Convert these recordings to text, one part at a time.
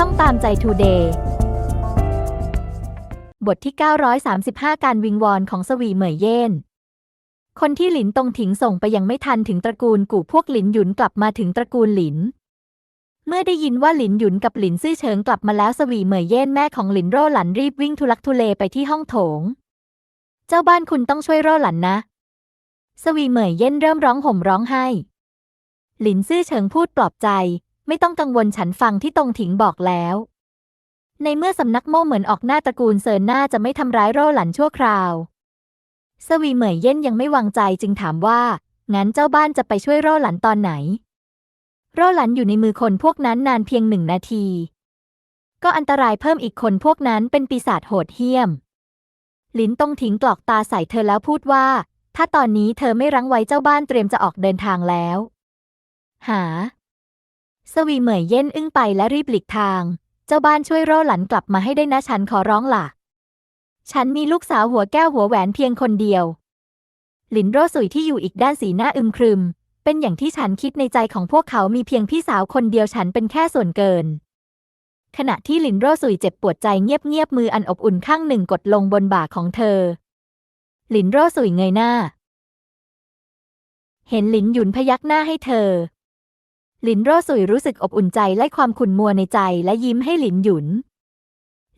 ช่องตามใจทูเดย์บทที่ 935 การวิงวอนของสวีเหมยเย่น คนที่หลินตรงถิงส่งไปยังไม่ทันถึงตระกูลกู่พวกหลินหยุนกลับมาถึงตระกูลหลิน เมื่อได้ยินว่าหลินหยุนกับหลินซื่อเฉิงกลับมาแล้วสวีเหมยเย่นแม่ของหลินโร่หลันรีบวิ่งทุลักทุเลไปที่ห้องโถง เจ้าบ้านคุณต้องช่วยโร่หลันนะ สวีเหมยเย่นเริ่มร้องห่มร้องไห้ หลินซื่อเฉิงพูดปลอบใจ ไม่ต้องกังวลฉันฟังที่ตรงถิงบอกแล้ว ในเมื่อสำนักโม่เหมือนออกหน้าตระกูลเซินหน้าจะไม่ทำร้ายโร่หลันชั่วคราว สวีเหมยเย่นยังไม่วางใจจึงถามว่า งั้นเจ้าบ้านจะไปช่วยโร่หลันตอนไหน โร่หลันอยู่ในมือคนพวกนั้นนานเพียงหนึ่งนาที ก็อันตรายเพิ่มอีกคนพวกนั้นเป็นปีศาจโหดเหี้ยม ลินตงถิงกรอกตาใส่เธอแล้วพูดว่า ถ้าตอนนี้เธอไม่รั้งไว้เจ้าบ้านเตรียมจะออกเดินทางแล้ว หา สวีเหมยเย่นอึ้งไปและรีบหลีกทาง เจ้าบ้านช่วยร่หลันกลับมาให้ได้นะฉันขอร้องล่ะ ฉันมีลูกสาวหัวแก้วหัวแหวนเพียงคนเดียว หลินโรสุยที่อยู่อีกด้านสีหน้าอึมครึม เป็นอย่างที่ฉันคิดในใจของพวกเขามีเพียงพี่สาวคนเดียวฉันเป็นแค่ส่วนเกิน ขณะที่หลินโรสุยเจ็บปวดใจเงียบๆมืออันอบอุ่นข้างหนึ่งกดลงบนบ่าของเธอ หลินโรสุยเงยหน้า เห็นหลินหยุนพยักหน้าให้เธอ หลินโร่สุยรู้สึกอบอุ่นใจและความขุ่นมัวในใจและยิ้มให้หลินหยุน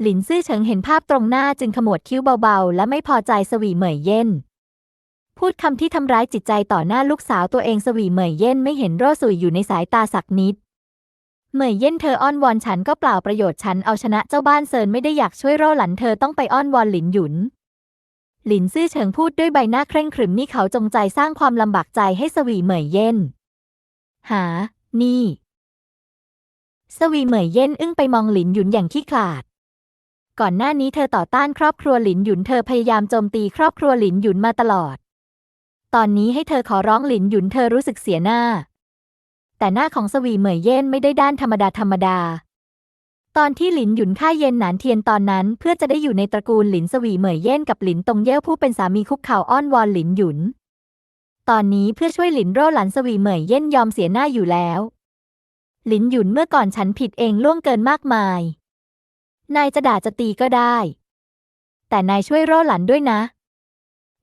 หลินซื่อเฉิงเห็นภาพตรงหน้าจึงขมวดคิ้วเบาๆ และไม่พอใจสวีเหมยเย่นพูดคำที่ทำร้ายจิตใจต่อหน้าลูกสาวตัวเองสวีเหมยเย่นไม่เห็นโร่สุยอยู่ในสายตาสักนิด เหมยเย่นเธออ้อนวอนฉันก็เปล่าประโยชน์ฉันเอาชนะเจ้าบ้านเซินไม่ได้อยากช่วยโร่หลันเธอต้องไปอ้อนวอนหลินหยุนหลินซื่อเฉิงพูดด้วยใบหน้าเคร่งขรึมนี่เขาจงใจสร้างความลำบากใจให้สวีเหมยเย่นหา นี่ สวีเหมยเย่นอึ้งไปมองหลินหยุนอย่างขี้ขลาด ก่อนหน้านี้เธอต่อต้านครอบครัวหลินหยุนเธอพยายามโจมตีครอบครัวหลินหยุนมาตลอด ตอนนี้ให้เธอขอร้องหลินหยุนเธอรู้สึกเสียหน้า แต่หน้าของสวีเหมยเย่นไม่ได้ด้านธรรมดาธรรมดา ตอนที่หลินหยุนฆ่าเย็นหนานเทียนตอนนั้น เพื่อจะได้อยู่ในตระกูลหลินสวีเหมยเย่นกับหลินตงเย่ผู้เป็นสามีคุกเข่าอ้อนวอนหลินหยุน ตอนนี้เพื่อช่วยหลินโร่หลันสวีเหมยเย่นยอมเสียหน้าอยู่แล้ว หลินหยุนเมื่อก่อนฉันผิดเองล่วงเกินมากมาย นายจะด่าจะตีก็ได้ แต่นายช่วยโร่หลันด้วยนะ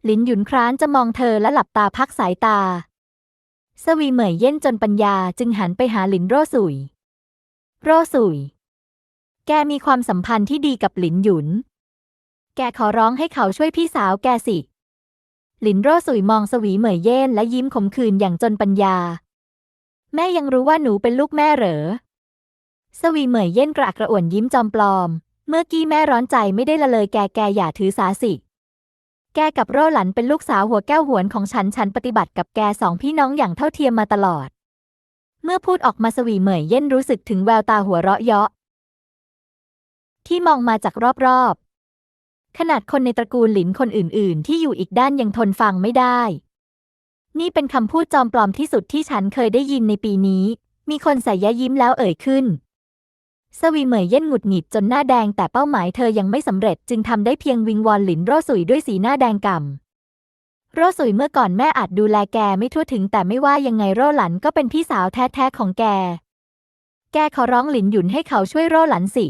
หลินหยุนคร้านจะมองเธอและหลับตาพักสายตา สวีเหมยเย่นจนปัญญาจึงหันไปหาหลินโร่สุย โร่สุย แกมีความสัมพันธ์ที่ดีกับหลินหยุน แกขอร้องให้เขาช่วยพี่สาวแกสิ หลินโร่สุยมองสวีเหมยเย่นและยิ้มขมขื่นอย่างจนปัญญา แม่ยังรู้ว่าหนูเป็นลูกแม่เหรอ สวีเหมยเย่นกระอักกระอ่วนยิ้มจอมปลอม เมื่อกี้แม่ร้อนใจไม่ได้ละเลยแกแกอย่าถือสาสิ แกกับโร่หลันเป็นลูกสาวหัวแก้วหวนของฉันฉันปฏิบัติกับแกสองพี่น้องอย่างเท่าเทียมมาตลอด เมื่อพูดออกมาสวีเหมยเย่นรู้สึกถึงแววตาหัวเราะเยาะที่มองมาจากรอบ ขนาดคนในตระกูลหลินคนอื่น ๆ ที่อยู่อีกด้านยังทนฟังไม่ได้ นี่เป็นคำพูดจอมปลอมที่สุดที่ฉันเคยได้ยินในปีนี้ มีคนใส่ยะยิ้มแล้วเอ่ยขึ้น สวีเหมยเย่นหงุดหงิดจนหน้าแดงแต่เป้าหมายเธอยังไม่สำเร็จจึงทำได้เพียงวิงวอนหลินโรสุยด้วยสีหน้าแดงก่ำโรสุยเมื่อก่อนแม่อาจดูแลแกไม่ทั่วถึงแต่ไม่ว่ายังไงโรหลันก็เป็นพี่สาวแท้ๆของแก แกขอร้องหลินหยุนให้เขาช่วยโรหลันสิ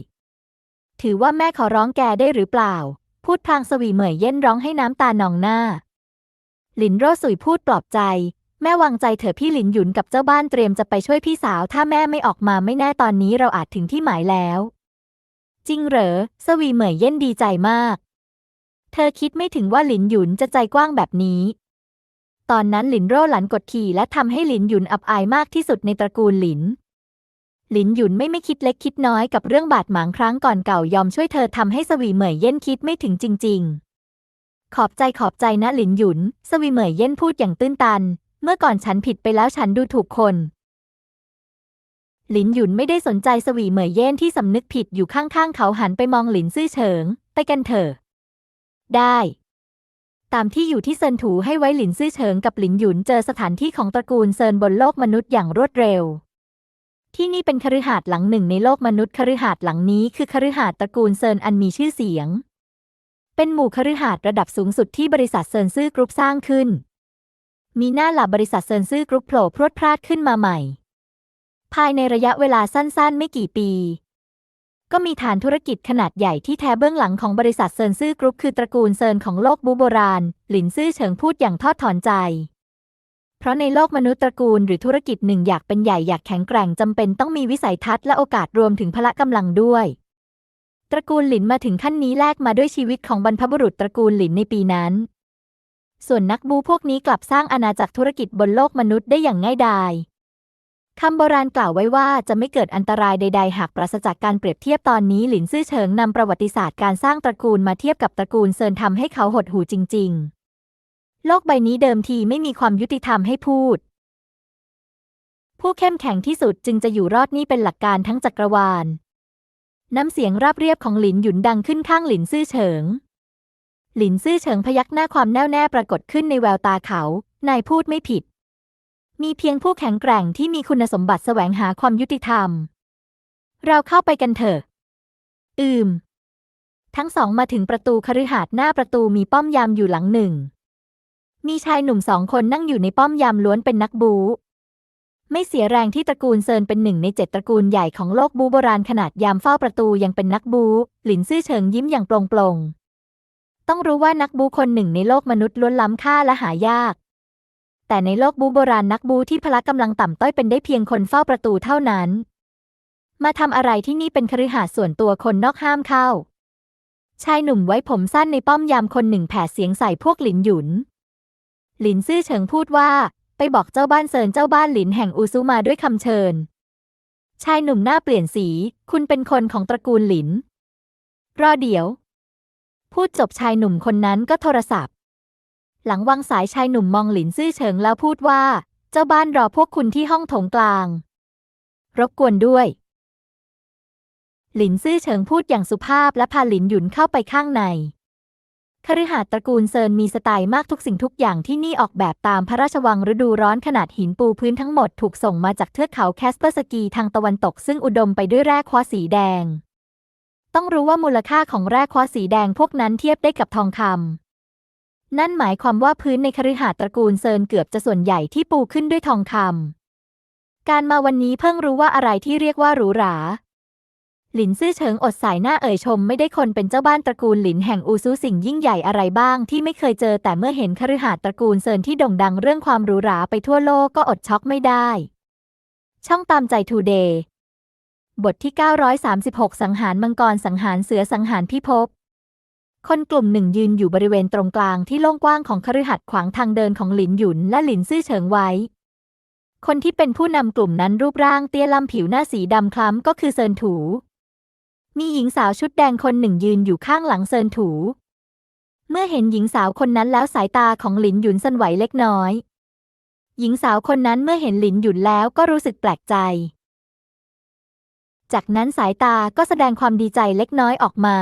ถือว่าแม่ขอร้องแกได้หรือเปล่า พูดพลางสวีเหมยเย่นร้องให้น้ำตานองหน้า หลินโร่สุยพูดปลอบใจ แม่วางใจเถอะพี่หลินหยุนกับเจ้าบ้านเตรียมจะไปช่วยพี่สาว ถ้าแม่ไม่ออกมาไม่แน่ตอนนี้เราอาจถึงที่หมายแล้ว จริงเหรอ สวีเหมยเย่นดีใจมาก เธอคิดไม่ถึงว่าหลินหยุนจะใจกว้างแบบนี้ ตอนนั้นหลินโร่หลันกดขี่และทำให้หลินหยุนอับอายมากที่สุดในตระกูลหลิน หลินหยุนไม่ไม่คิดเล็กคิดน้อยกับเรื่องบาดหมางครั้งก่อนเก่ายอมช่วยเธอทำให้สวีเหมยเย่นคิดไม่ถึงจริง ๆ ขอบใจขอบใจนะหลินหยุน สวีเหมยเย่นพูดอย่างตื้นตัน เมื่อก่อนฉันผิดไปแล้วฉันดูถูกคน หลินหยุนไม่ได้สนใจสวีเหมยเย่นที่สำนึกผิดอยู่ข้างๆเขาหันไปมองหลินซื่อเฉิง ไปกันเถอะได้ ตามที่อยู่ที่เซินถูให้ไว้หลินซื่อเฉิงกับหลินหยุนเจอสถานที่ของตระกูลเซินบนโลกมนุษย์อย่างรวดเร็ว ที่นี่เป็นคฤหาสน์หลังหนึ่งในโลกมนุษย์คฤหาสน์หลังนี้คือคฤหาสน์ตระกูลเซินอันมีชื่อเสียง เป็นหมู่คฤหาสน์ระดับสูงสุดที่บริษัทเซินซื่อกรุ๊ปสร้างขึ้น มีหน้าหลับบริษัทเซินซื่อกรุ๊ปโผล่พรวดพราดขึ้นมาใหม่ ภายในระยะเวลาสั้นๆ ไม่กี่ปี ก็มีฐานธุรกิจขนาดใหญ่ที่แท้เบื้องหลังของบริษัทเซินซื่อกรุ๊ปคือตระกูลเซินของโลกบูโบราณ หลินซื่อเฉิงพูดอย่างทอดถอนใจ ราะในโลกมนุษย์ตระกูลหรือธุรกิจหนึ่งอยากเป็นใหญ่อยากแข็งแกร่งจำเป็นต้องมีวิสัยทัศน์และโอกาสรวมถึงพละกำลังด้วย ตระกูลหลินมาถึงขั้นนี้แลกมาด้วยชีวิตของบรรพบุรุษตระกูลหลินในปีนั้น ส่วนนักบูพวกนี้กลับสร้างอาณาจักรธุรกิจบนโลกมนุษย์ได้อย่างง่ายดายคำโบราณกล่าวไว้ว่าจะไม่เกิดอันตรายใด ๆ หากปราศจากการเปรียบเทียบตอนนี้หลินซื่อเฉิงนำประวัติศาสตร์การสร้างตระกูลมาเทียบกับตระกูลเซินทำให้เขาหดหูจริง ๆ โลกใบนี้เดิมทีไม่มีความยุติธรรมให้พูด ผู้เข้มแข็งที่สุดจึงจะอยู่รอดนี่เป็นหลักการทั้งจักรวาล น้ำเสียงราบเรียบของหลินหยุนดังขึ้นข้างหลินซื่อเฉิง หลินซื่อเฉิงพยักหน้าความแน่วแน่ปรากฏขึ้นในแววตาเขา นายพูดไม่ผิด มีเพียงผู้แข็งแกร่งที่มีคุณสมบัติแสวงหาความยุติธรรม เราเข้าไปกันเถอะ อืม ทั้งสองมาถึงประตูคฤหาสน์หน้าประตูมีป้อมยามอยู่หลังหนึ่ง มีชายหนุ่มสองคนนั่งอยู่ในป้อมยามล้วนเป็นนักบูไม่เสียแรงที่ตระกูลเซินเป็นหนึ่งในเจ็ดตระกูลใหญ่ของโลกบูโบราณขนาดยามเฝ้าประตูยังเป็นนักบู หลินซื่อเฉิงยิ้มอย่างโปร่งๆต้องรู้ว่านักบูคนหนึ่งในโลกมนุษย์ล้วนล้ำค่าและหายาก แต่ในโลกบูโบราณนักบูที่พละกำลังต่ำต้อยเป็นได้เพียงคนเฝ้าประตูเท่านั้น มาทำอะไรที่นี่เป็นคฤหาสน์ส่วนตัวคนนอกห้ามเข้า ชายหนุ่มไว้ผมสั้นในป้อมยามคนหนึ่งแผดเสียงใส่พวกหลินหยุน หลินซื่อเฉิงพูดว่า ไปบอกเจ้าบ้านเซินเจ้าบ้านหลินแห่งอูซุมาด้วยคำเชิญ ชายหนุ่มหน้าเปลี่ยนสี คุณเป็นคนของตระกูลหลิน รอเดี๋ยว พูดจบชายหนุ่มคนนั้นก็โทรศัพท์ หลังวางสายชายหนุ่มมองหลินซื่อเฉิงแล้วพูดว่า เจ้าบ้านรอพวกคุณที่ห้องโถงกลาง รบกวนด้วย หลินซื่อเฉิงพูดอย่างสุภาพและพาหลินหยุนเข้าไปข้างใน คฤหาสน์ตระกูลเซินมีสไตล์มากทุกสิ่งทุกอย่างที่นี่ออกแบบตามพระราชวังฤดูร้อนขนาดหินปูพื้นทั้งหมดถูกส่งมาจากเทือกเขาแคสเปอร์สกีทางตะวันตกซึ่งอุดมไปด้วยแร่คว้าสีแดง ต้องรู้ว่ามูลค่าของแร่คว้าสีแดงพวกนั้นเทียบได้กับทองคำนั่นหมายความว่าพื้นในคฤหาสน์ตระกูลเซินเกือบจะส่วนใหญ่ที่ปูขึ้นด้วยทองคำการมาวันนี้เพิ่งรู้ว่าอะไรที่เรียกว่าหรูหรา หลินซื่อเฉิงอดสายหน้าเอ่ยชมไม่ได้คนเป็นเจ้าบ้านตระกูลหลินแห่งอูซูสิ่งยิ่งใหญ่อะไรบ้างที่ไม่เคยเจอแต่เมื่อเห็นคฤหาสน์ตระกูลเซินที่โด่งดังเรื่องความหรูหราไปทั่วโลกก็อดช็อกไม่ได้ ช่องตามใจทูเดย์บทที่ 936 สังหารมังกรสังหารเสือสังหารพิภพคนกลุ่มหนึ่งยืนอยู่บริเวณตรงกลางที่โล่งกว้างของคฤหาสน์ขวางทางเดินของหลินหยุนและหลินซื่อเฉิงไว้ คนที่เป็นผู้นำกลุ่มนั้นรูปร่างเตี้ยลำผิวหน้าสีดำคล้ำก็คือเซินถู มีหญิงสาวชุดแดงคนหนึ่งยืนอยู่ข้างหลังเซินถู เมื่อเห็นหญิงสาวคนนั้นแล้วสายตาของหลินหยุนสั่นไหวเล็กน้อย หญิงสาวคนนั้นเมื่อเห็นหลินหยุนแล้วก็รู้สึกแปลกใจ จากนั้นสายตาก็แสดงความดีใจเล็กน้อยออกมา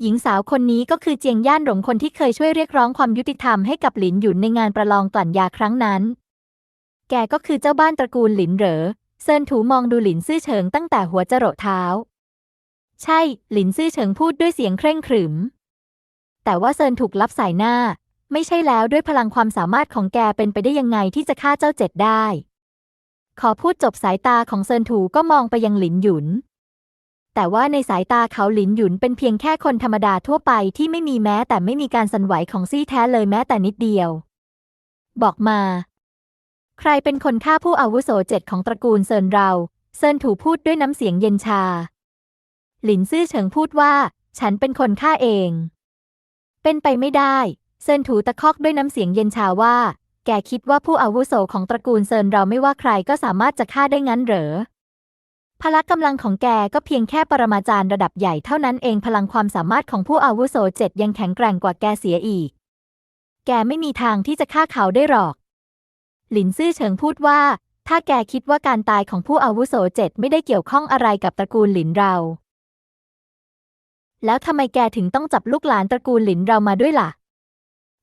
หญิงสาวคนนี้ก็คือเจียงย่านหลงคนที่เคยช่วยเรียกร้องความยุติธรรมให้กับหลินหยุนในงานประลองกลั่นยาครั้งนั้น แกก็คือเจ้าบ้านตระกูลหลินเหรอเซินถูมองดูหลินซื่อเฉิงตั้งแต่หัวจรดเท้า ใช่ หลินซื่อเฉิงพูดด้วยเสียงเคร่งขรึม แต่ว่าเซินถูกลับสายหน้า ไม่ใช่แล้วด้วยพลังความสามารถของแกเป็นไปได้ยังไงที่จะฆ่าเจ้าเจ็ดได้ ขอพูดจบสายตาของเซินถูก็มองไปยังหลินหยุน แต่ว่าในสายตาเขาหลินหยุนเป็นเพียงแค่คนธรรมดาทั่วไปที่ไม่มีแม้แต่ไม่มีการสั่นไหวของซี่แท้เลยแม้แต่นิดเดียว บอกมา ใครเป็นคนฆ่าผู้อาวุโสเจ็ดของตระกูลเซินเรา เซินถูพูดด้วยน้ำเสียงเย็นชา หลินซื่อเฉิงพูดว่า ฉันเป็นคนฆ่าเอง เป็นไปไม่ได้ เซินถูตะคอกด้วยน้ำเสียงเย็นชาว่า แกคิดว่าผู้อาวุโสของตระกูลเซินเราไม่ว่าใครก็สามารถจะฆ่าได้งั้นเหรอ พละกำลังของแกก็เพียงแค่ปรมาจารย์ระดับใหญ่เท่านั้นเองพลังความสามารถของผู้อาวุโสเจ็ดยังแข็งแกร่งกว่าแกเสียอีก แกไม่มีทางที่จะฆ่าเขาได้หรอก หลินซื่อเฉิงพูดว่าถ้าแกคิดว่าการตายของผู้อาวุโสเจ็ดไม่ได้เกี่ยวข้องอะไรกับตระกูลหลินเรา แล้วทำไมแกถึงต้องจับลูกหลานตระกูลหลินเรามาด้วยล่ะ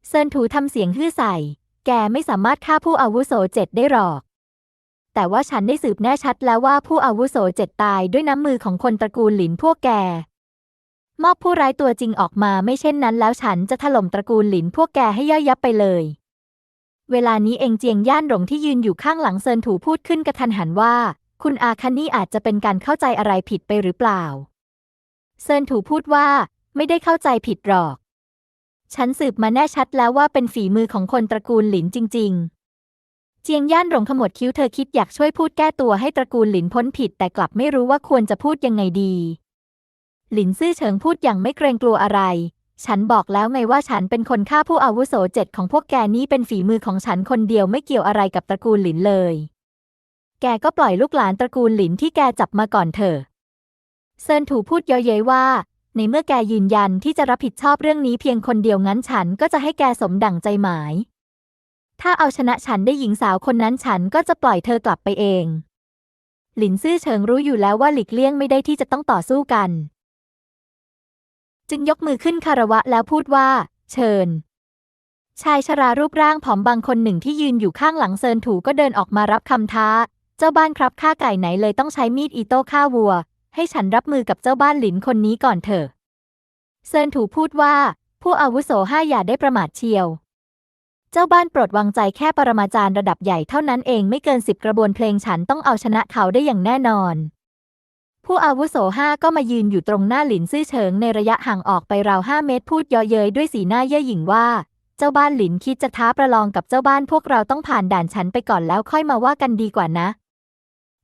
เซินถูทำเสียงฮื่อใส่ แกไม่สามารถฆ่าผู้อาวุโสเจ็ดได้หรอก แต่ว่าฉันได้สืบแน่ชัดแล้วว่าผู้อาวุโสเจ็ดตายด้วยน้ำมือของคนตระกูลหลินพวกแก มอบผู้ร้ายตัวจริงออกมาไม่เช่นนั้นแล้วฉันจะถล่มตระกูลหลินพวกแกให้ย่อยยับไปเลย เวลานี้เองเจียงย่านหลงที่ยืนอยู่ข้างหลังเซินถูพูดขึ้นกระทันหันว่า คุณอาคันนี่อาจจะเป็นการเข้าใจอะไรผิดไปหรือเปล่า เซินถูพูดว่า ไม่ได้เข้าใจผิดหรอก ฉันสืบมาแน่ชัดแล้วว่าเป็นฝีมือของคนตระกูลหลินจริง ๆ เจียงย่านหลงขมวดคิ้วเธอคิดอยากช่วยพูดแก้ตัวให้ตระกูลหลินพ้นผิด แต่กลับไม่รู้ว่าควรจะพูดยังไงดี หลินซื่อเฉิงพูดอย่างไม่เกรงกลัวอะไร ฉันบอกแล้วไงว่าฉันเป็นคนฆ่าผู้อาวุโสเจ็ดของพวกแกนี่เป็นฝีมือของฉันคนเดียวไม่เกี่ยวอะไรกับตระกูลหลินเลย แกก็ปล่อยลูกหลานตระกูลหลินที่แกจับมาก่อนเถอะ เซินถูพูดเย้ยๆว่า ในเมื่อแกยืนยันที่จะรับผิดชอบเรื่องนี้เพียงคนเดียวงั้นฉันก็จะให้แกสมดั่งใจหมาย ถ้าเอาชนะฉันได้หญิงสาวคนนั้นฉันก็จะปล่อยเธอกลับไปเอง หลินซื่อเฉิงรู้อยู่แล้วว่าหลีกเลี่ยงไม่ได้ที่จะต้องต่อสู้กัน จึงยกมือขึ้นคารวะแล้วพูดว่า เชิญชายชรารูปร่างผอมบางคนหนึ่งที่ยืนอยู่ข้างหลังเซินถูก็เดินออกมารับคำท้า เจ้าบ้านครับฆ่าไก่ไหนเลยต้องใช้มีดอีโต้ฆ่าวัว ให้ฉันรับมือกับเจ้าบ้านหลินคนนี้ก่อนเถอะ เซินถูพูดว่า ผู้อาวุโสห้าอย่าได้ประมาทเชียว เจ้าบ้านโปรดวางใจแค่ปรมาจารย์ระดับใหญ่เท่านั้นเองไม่เกินสิบกระบวนเพลงฉันต้องเอาชนะเขาได้อย่างแน่นอน ผู้อาวุโสห้าก็มายืนอยู่ตรงหน้าหลินซื่อเฉิงในระยะห่างออกไปราวห้าเมตรพูดเยาะเย้ยด้วยสีหน้าเย่อหยิ่งว่าเจ้าบ้านหลินคิดจะท้าประลองกับเจ้าบ้านพวกเราต้องผ่านด่านฉันไปก่อนแล้วค่อยมาว่ากันดีกว่านะ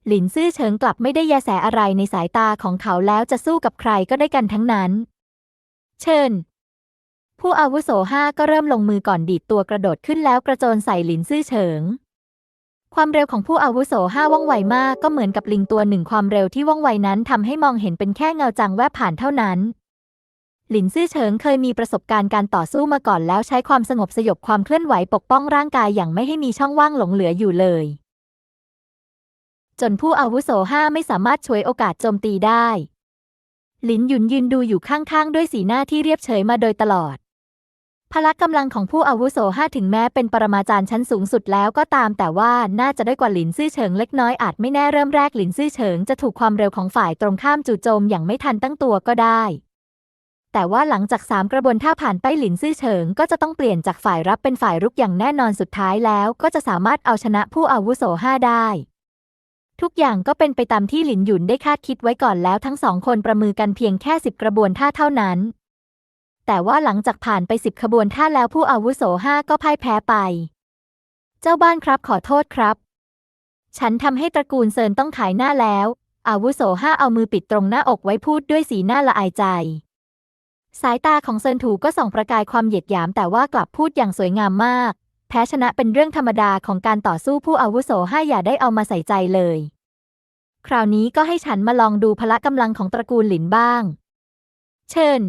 หลินซื่อเฉิงกลับไม่ได้แยแสอะไรในสายตาของเขาแล้วจะสู้กับใครก็ได้กันทั้งนั้น เชิญ ผู้อาวุโสห้าก็เริ่มลงมือก่อนดีดตัวกระโดดขึ้นแล้วกระโจนใส่หลินซื่อเฉิง ความเร็วของผู้อาวุโสห้าว่องไวมากก็เหมือนกับลิงตัวหนึ่งความเร็วที่ว่องไวนั้นทำให้มองเห็นเป็นแค่เงาจางแวบผ่านเท่านั้น หลินซื่อเฉิงเคยมีประสบการณ์การต่อสู้มาก่อนแล้วใช้ความสงบสยบความเคลื่อนไหวปกป้องร่างกายอย่างไม่ให้มีช่องว่างหลงเหลืออยู่เลย จนผู้อาวุโสห้าไม่สามารถช่วยโอกาสโจมตีได้ หลินหยุนยืนดูอยู่ข้างๆ ด้วยสีหน้าที่เรียบเฉยมาโดยตลอด พละกำลังของผู้อาวุโสห้าถึงแม้เป็นปรมาจารย์ชั้นสูงสุดแล้วก็ตาม แต่ว่าน่าจะได้กว่าหลินซื่อเฉิงเล็กน้อยอาจไม่แน่เริ่มแรกหลินซื่อเฉิงจะถูกความเร็วของฝ่ายตรงข้ามจู่โจมอย่างไม่ทันตั้งตัวก็ได้แต่ว่าหลังจากสามกระบวนท่าผ่านไปหลินซื่อเฉิง ก็จะต้องเปลี่ยนจากฝ่ายรับเป็นฝ่ายรุกอย่างแน่นอนสุดท้ายแล้ว ก็จะสามารถเอาชนะผู้อาวุโสห้าได้ ทุกอย่างก็เป็นไปตามที่หลินหยุนได้คาดคิดไว้ก่อนแล้วทั้งสองคนประมือกันเพียงแค่สิบกระบวนท่าเท่านั้น แต่ว่าหลังจากผ่านไปสิบขบวนท่าแล้วผู้อาวุโสห้าก็พ่ายแพ้ไป เจ้าบ้านครับขอโทษครับ ฉันทำให้ตระกูลเซินต้องขายหน้าแล้ว อาวุโสห้าเอามือปิดตรงหน้าอกไว้พูดด้วยสีหน้าละอายใจ สายตาของเซินถูก็ส่องประกายความเหยียดหยามแต่ว่ากลับพูดอย่างสวยงามมาก แพ้ชนะเป็นเรื่องธรรมดาของการต่อสู้ผู้อาวุโสห้าอย่าได้เอามาใส่ใจเลย คราวนี้ก็ให้ฉันมาลองดูพละกำลังของตระกูลหลินบ้าง เชิญ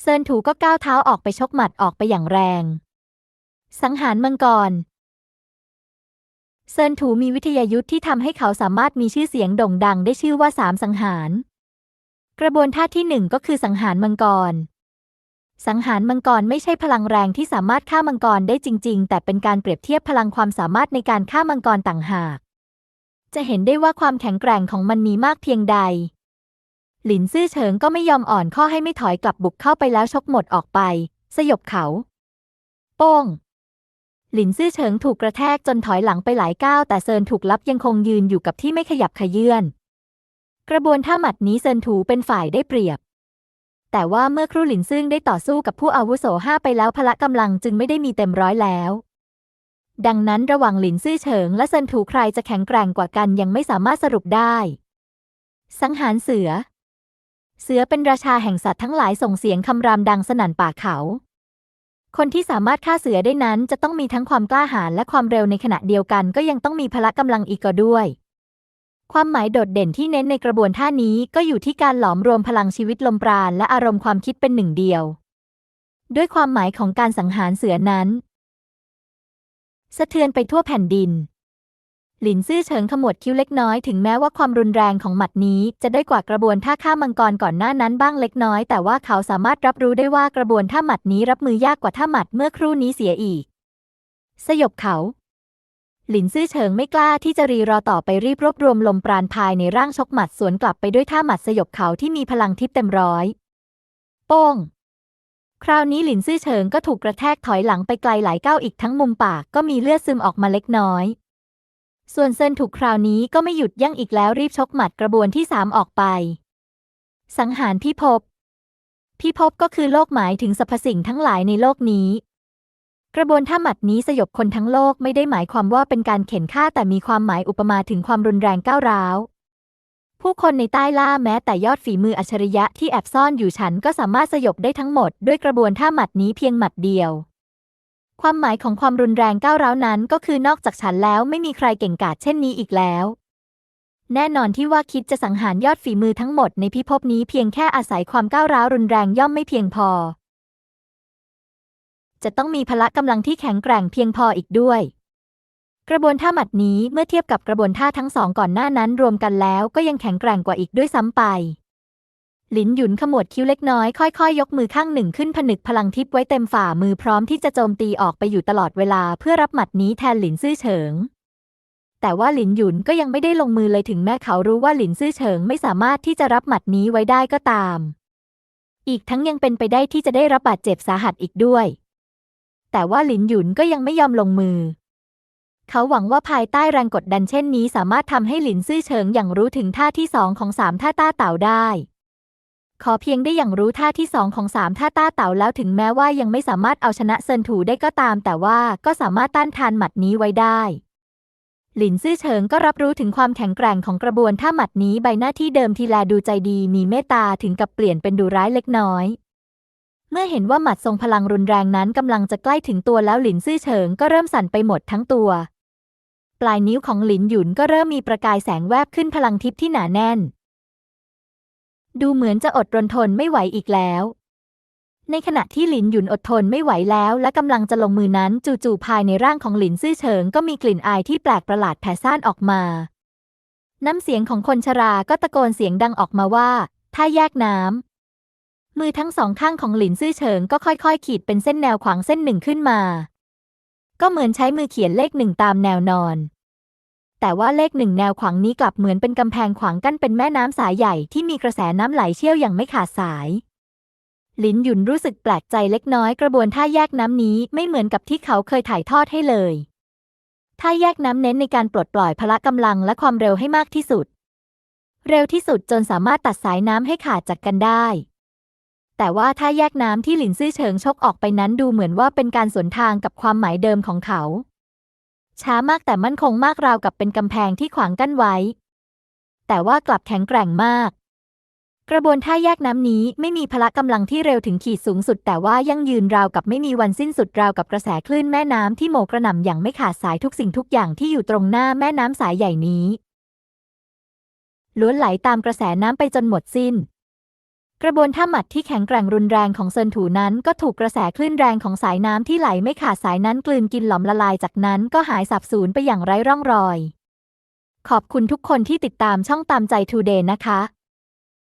เซินถูก็ก้าวเท้าออกไปชกหมัดออกไปอย่างแรง สังหารมังกรเซินถูมีวิทยายุทธที่ทำให้เขาสามารถมีชื่อเสียงโด่งดังได้ชื่อว่าสามสังหาร กระบวนท่าที่หนึ่งก็คือสังหารมังกร สังหารมังกรไม่ใช่พลังแรงที่สามารถฆ่ามังกรได้จริง ๆ แต่เป็นการเปรียบเทียบพลังความสามารถในการฆ่ามังกรต่างหาก จะเห็นได้ว่าความแข็งแกร่งของมันมีมากเพียงใด หลินซื่อเฉิงก็ไม่ยอมอ่อนข้อให้ไม่ถอยกลับบุกเข้าไปแล้วชกหมดออกไป สยบเขา โป้ง หลินซื่อเฉิงถูกกระแทกจนถอยหลังไปหลายก้าวแต่เซินถูกลับยังคงยืนอยู่กับที่ไม่ขยับขยื่น กระบวนท่าหมัดนี้เซินถูเป็นฝ่ายได้เปรียบ แต่ว่าเมื่อครูหลินซึ่งได้ต่อสู้กับผู้อาวุโสห้าไปแล้วพละกำลังจึงไม่ได้มีเต็มร้อยแล้ว ดังนั้นระหว่างหลินซื่อเฉิงและเซินถูใครจะแข็งแกร่งกว่ากันยังไม่สามารถสรุปได้ สังหารเสือ เสือเป็นราชาแห่งสัตว์ทั้งหลายส่งเสียงคำรามดังสนั่นป่าเขา คนที่สามารถฆ่าเสือได้นั้นจะต้องมีทั้งความกล้าหาญและความเร็วในขณะเดียวกันก็ยังต้องมีพละกำลังอีกด้วย ความหมายโดดเด่นที่เน้นในกระบวนท่านี้ก็อยู่ที่การหลอมรวมพลังชีวิตลมปราณและอารมณ์ความคิดเป็นหนึ่งเดียว ด้วยความหมายของการสังหารเสือนั้น สะเทือนไปทั่วแผ่นดิน หลินซื่อเฉิงขมวดคิ้วเล็กน้อยถึงแม้ว่าความรุนแรงของหมัดนี้ จะได้กว่ากระบวนท่าฆ่ามังกรก่อนหน้านั้นบ้างเล็กน้อย แต่ว่าเขาสามารถรับรู้ได้ว่ากระบวนท่าหมัดนี้รับมือยากกว่าท่าหมัดเมื่อครู่นี้เสียอีก สยบเขา หลินซื่อเฉิงไม่กล้าที่จะรีรอต่อไปรีบรวบรวมลมปราณภายในร่างชกหมัดสวนกลับไปด้วยท่าหมัดสยบเขาที่มีพลังทิพเต็มร้อย โป้ง คราวนี้หลินซื่อเฉิงก็ถูกกระแทกถอยหลังไปไกลหลายก้าวอีกทั้งมุมปากก็มีเลือดซึมออกมาเล็กน้อย ส่วนเซินถูกคราวนี้ก็ไม่หยุดยั้งอีกแล้วรีบชกหมัดกระบวนที่สามออกไป สังหารพิภพพิภพก็คือโลกหมายถึงสรรพสิ่งทั้งหลายในโลกนี้ กระบวนท่าหมัดนี้สยบคนทั้งโลกไม่ได้หมายความว่าเป็นการเข็นฆ่าแต่มีความหมายอุปมาถึงความรุนแรงก้าวร้าว ผู้คนในใต้ล่าแม้แต่ยอดฝีมืออัจฉริยะที่แอบซ่อนอยู่ฉันก็สามารถสยบได้ทั้งหมดด้วยกระบวนท่าหมัดนี้เพียงหมัดเดียว ความหมายของความรุนแรงก้าวร้าวนั้นก็คือนอกจากฉันแล้วไม่มีใครเก่งกาจเช่นนี้อีกแล้ว แน่นอนที่ว่าคิดจะสังหารยอดฝีมือทั้งหมดในพิภพนี้เพียงแค่อาศัยความก้าวร้าวรุนแรงย่อมไม่เพียงพอ จะต้องมีพละกำลังที่แข็งแกร่งเพียงพออีกด้วย กระบวนท่าหมัดนี้เมื่อเทียบกับกระบวนท่าทั้งสองก่อนหน้านั้นรวมกันแล้วก็ยังแข็งแกร่งกว่าอีกด้วยซ้ำไป หลินหยุนขมวดคิ้วเล็กน้อยค่อยๆ ยกมือข้างหนึ่งขึ้นผนึกพลังทิพย์ไว้เต็มฝ่ามือพร้อมที่จะโจมตีออกไปอยู่ตลอดเวลาเพื่อรับหมัดนี้แทนหลินซื่อเฉิงแต่ว่าหลินหยุนก็ยังไม่ได้ลงมือเลยถึงแม้เขารู้ว่าหลินซื่อเฉิงไม่สามารถที่จะรับหมัดนี้ไว้ได้ก็ตาม อีกทั้งยังเป็นไปได้ที่จะได้รับบาดเจ็บสาหัสอีกด้วย แต่ว่าหลินหยุนก็ยังไม่ยอมลงมือ เขาหวังว่าภายใต้แรงกดดันเช่นนี้ สามารถทำให้หลินซื่อเฉิงอย่างรู้ถึงท่าที่สองของสามท่าต้าเต่าได้ ขอเพียงได้อย่างรู้ท่าที่สองของสามท่าต้าเต่าแล้วถึงแม้ว่ายังไม่สามารถเอาชนะเซินถูได้ก็ตาม แต่ว่าก็สามารถต้านทานหมัดนี้ไว้ได้หลินซื่อเฉิงก็รับรู้ถึงความแข็งแกร่งของกระบวนท่าหมัดนี้ใบหน้าที่เดิมทีแลดูใจดีมีเมตตาถึงกับเปลี่ยนเป็นดูร้ายเล็กน้อย เมื่อเห็นว่าหมัดทรงพลังรุนแรงนั้นกำลังจะใกล้ถึงตัวแล้วหลินซื่อเฉิงก็เริ่มสั่นไปหมดทั้งตัว ปลายนิ้วของหลินหยุนก็เริ่มมีประกายแสงแวบขึ้นพลังทิพย์ที่หนาแน่น ดูเหมือนจะอดรนทนไม่ไหวอีกแล้ว ในขณะที่หลินหยุนอดทนไม่ไหวแล้วและกำลังจะลงมือนั้นจู่ๆภายในร่างของหลินซื่อเฉิงก็มีกลิ่นอายที่แปลกประหลาดแผ่ซ่านออกมา น้ำเสียงของคนชราก็ตะโกนเสียงดังออกมาว่า ถ้าแยกน้ำ มือทั้งสองข้างของหลินซื่อเฉิงก็ค่อยๆ ขีดเป็นเส้นแนวขวางเส้นหนึ่งขึ้นมา ก็เหมือนใช้มือเขียนเลขหนึ่งตามแนวนอน แต่ว่าเลขหนึ่งแนวขวางนี้กลับเหมือนเป็นกำแพงขวางกั้นเป็นแม่น้ำสายใหญ่ที่มีกระแสน้ำไหลเชี่ยวอย่างไม่ขาดสายลินหยุนรู้สึกแปลกใจเล็กน้อยกระบวนท่าแยกน้ำนี้ไม่เหมือนกับที่เขาเคยถ่ายทอดให้เลยท่าแยกน้ำเน้นในการปลดปล่อยพละกำลังและความเร็วให้มากที่สุด เร็วที่สุดจนสามารถตัดสายน้ำให้ขาดจากกันได้ แต่ว่าถ้าแยกน้ำที่หลินซื่อเฉิงชกออกไปนั้นดูเหมือนว่าเป็นการสวนทางกับความหมายเดิมของเขา ช้ามากแต่มั่นคงมากราวกับเป็นกำแพงที่ขวางกั้นไว้ แต่ว่ากลับแข็งแกร่งมาก กระบวนท่าแยกน้ำนี้ไม่มีพละกำลังที่เร็วถึงขีดสูงสุด แต่ว่ายั่งยืนราวกับไม่มีวันสิ้นสุดราวกับกระแสคลื่นแม่น้ำที่โหมกระหน่ำอย่างไม่ขาดสายทุกสิ่งทุกอย่างที่อยู่ตรงหน้าแม่น้ำสายใหญ่นี้ล้วนไหลตามกระแสน้ำไปจนหมดสิ้น กระบวนท่าหมัดที่แข็งแกร่งรุนแรงของเซินถูนั้น ก็ถูกกระแสคลื่นแรงของสายน้ำที่ไหลไม่ขาดสายนั้นกลืนกินหลอมละลายจากนั้นก็หายสับสูญไปอย่างไร้ร่องรอย ขอบคุณทุกคนที่ติดตามช่องตามใจทูเดย์นะคะ